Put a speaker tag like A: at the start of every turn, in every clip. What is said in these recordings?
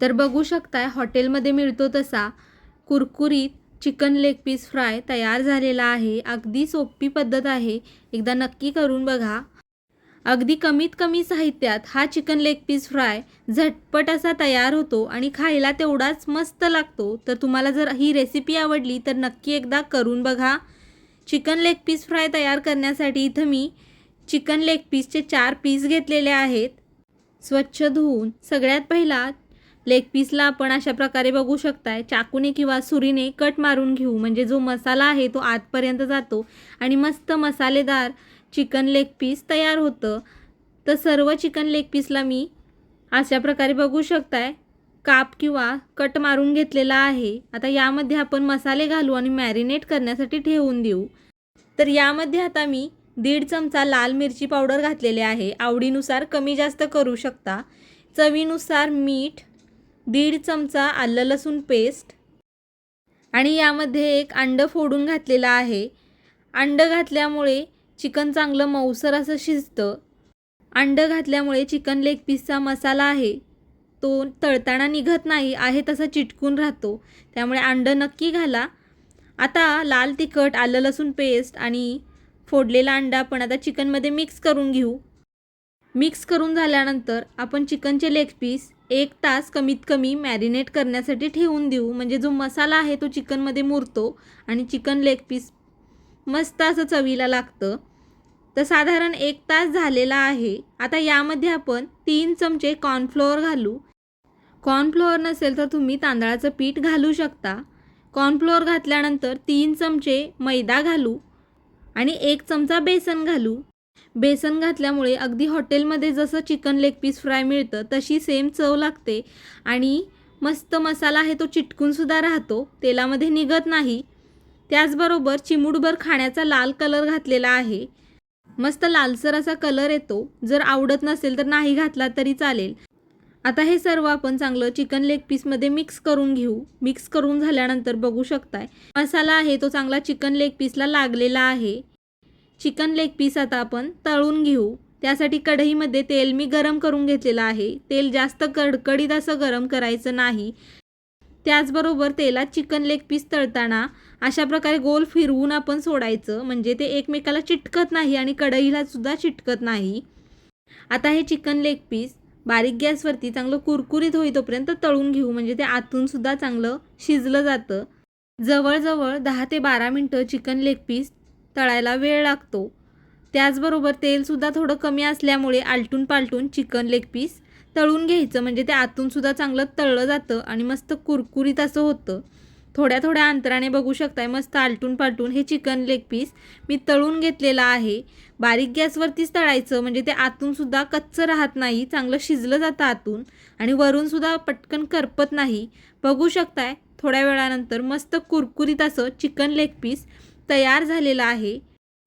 A: तर बघू शकताय हॉटेलमध्ये मिळतो तसा. कुरकुरीत चिकन लेग पीस फ्राय तयार झालेला आहे. अगदी सोपी पद्धत आहे. एकदा नक्की करून बघा. अगदी कमीत कमी साहित्यात हा चिकन लेग पीस फ्राय झटपट असा तयार होतो आणि खायला तेवढाच मस्त लागतो. तर तुम्हाला जर ही रेसिपी आवडली तर नक्की एकदा करून बघा. चिकन लेग पीस फ्राय तयार करण्यासाठी इथं मी चिकन लेग पीसचे चार पीस घेतलेले आहेत. स्वच्छ धुवून सगळ्यात पहिला लेग पीसला आपण अशा प्रकारे बघू शकताय. चाकूने किंवा सुरीने कट मारून घेऊ. म्हणजे जो मसाला आहे तो आतपर्यंत जातो आणि मस्त मसालेदार चिकन लेग पीस तयार होतं. तर सर्व चिकन लेग पीसला मी अशा प्रकारे बघू शकताय. काप किंवा कट मारून घेतलेला आहे. आता यामध्ये आपण मसाले घालू आणि मॅरिनेट करण्यासाठी ठेवून देऊ. तर यामध्ये आता मी दीड चमचा लाल मिरची पावडर घातलेले आहे. आवडीनुसार कमी जास्त करू शकता. चवीनुसार मीठ दीड चमचा आलं लसूण पेस्ट आणि यामध्ये एक अंडं फोडून घातलेलं आहे. अंडं घातल्यामुळे चिकन चांगलं मऊसर असं शिजतं. अंडं घातल्यामुळे चिकन लेग पीसचा मसाला आहे. तो तळताना निघत नाही आहे तसा चिटकून राहतो. त्यामुळे अंडं नक्की घाला. आता लाल तिखट आलं लसूण पेस्ट आणि फोडलेला अंडा आपण आता चिकनमध्ये मिक्स करून घेऊ. मिक्स करून झाल्यानंतर आपण चिकनचे लेग पीस एक तास कमीत कमी मॅरिनेट करण्यासाठी ठेवून देऊ. म्हणजे जो मसाला आहे तो चिकनमध्ये मुरतो आणि चिकन लेग पीस मस्त असं चवीला लागतं. तर साधारण एक तास झालेला आहे. आता यामध्ये आपण तीन चमचे कॉर्नफ्लोअर घालू. कॉर्नफ्लोअर नसेल तर तुम्ही तांदळाचं पीठ घालू शकता. कॉर्नफ्लोअर घातल्यानंतर तीन चमचे मैदा घालू आणि एक चमचा बेसन घालू. बेसन घातल्यामुळे अगदी हॉटेलमध्ये जसं चिकन लेग पीस फ्राय मिळतं तशी सेम चव लागते. आणि मस्त मसाला आहे तो चिटकूनसुद्धा राहतो तेलामध्ये निघत नाही. त्याचबरोबर चिमूटभर खाण्याचा लाल कलर घातलेला आहे. मस्त लालसर असा कलर येतो. जर आवडत नसेल तर नाही घातला तरी चालेल. आता हे सर्व आपण चांगलं चिकन लेग पीसमध्ये मिक्स करून घेऊ. मिक्स करून झाल्यानंतर बघू शकताय. मसाला आहे तो चांगला चिकन लेग पीसला लागलेला आहे. चिकन लेग पीस आता आपण तळून घेऊ. त्यासाठी कढईमध्ये तेल मी गरम करून घेतलेलं आहे. तेल जास्त कडकडीत असं गरम करायचं नाही. त्याचबरोबर तेलात चिकन लेग पीस तळताना अशा प्रकारे गोल फिरवून आपण सोडायचं. म्हणजे ते एकमेकाला चिटकत नाही आणि कढईला सुद्धा चिटकत नाही. आता हे चिकन लेग पीस बारीक गॅसवरती चांगलं कुरकुरीत होईतोपर्यंत तळून घेऊ. म्हणजे ते आतूनसुद्धा चांगलं शिजलं जातं. जवळजवळ दहा ते बारा मिनटं चिकन लेग पीस तळायला वेळ लागतो. त्याचबरोबर तेलसुद्धा थोडं कमी असल्यामुळे आलटून पालटून चिकन लेग पीस तळून घ्यायचं. म्हणजे ते आतूनसुद्धा चांगलं तळलं जातं आणि मस्त कुरकुरीत असं होतं. थोड्या थोड्या अंतराने बघू शकताय मस्त आलटून पालटून हे चिकन लेग पीस मी तळून घेतलेलं आहे. बारीक गॅसवरतीच तळायचं. म्हणजे ते आतूनसुद्धा कच्चं राहत नाही चांगलं शिजलं जातं आतून आणि वरूनसुद्धा पटकन करपत नाही. बघू शकताय थोड्या वेळानंतर मस्त कुरकुरीत असं चिकन लेग पीस तयार झालेलं आहे.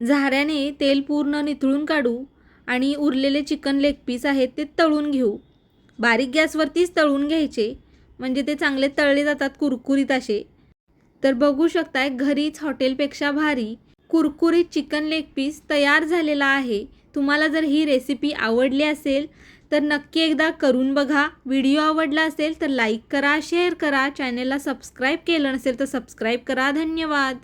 A: झाऱ्याने तेल पूर्ण निथळून काढू आणि उरलेले चिकन लेग पीस आहेत ते तळून घेऊ. बारीक गॅसवरतीच तळून घ्यायचे म्हणजे ते चांगले तळले जातात कुरकुरीत असे. तर बघू शकताय घरीच हॉटेलपेक्षा भारी कुरकुरीत चिकन लेग पीस तयार झालेला आहे. तुम्हाला जर ही रेसिपी आवडली असेल तर नक्की एकदा करून बघा. व्हिडिओ आवडला असेल तर लाईक करा शेअर करा. चॅनेलला सबस्क्राईब केलं नसेल तर सबस्क्राईब करा. धन्यवाद!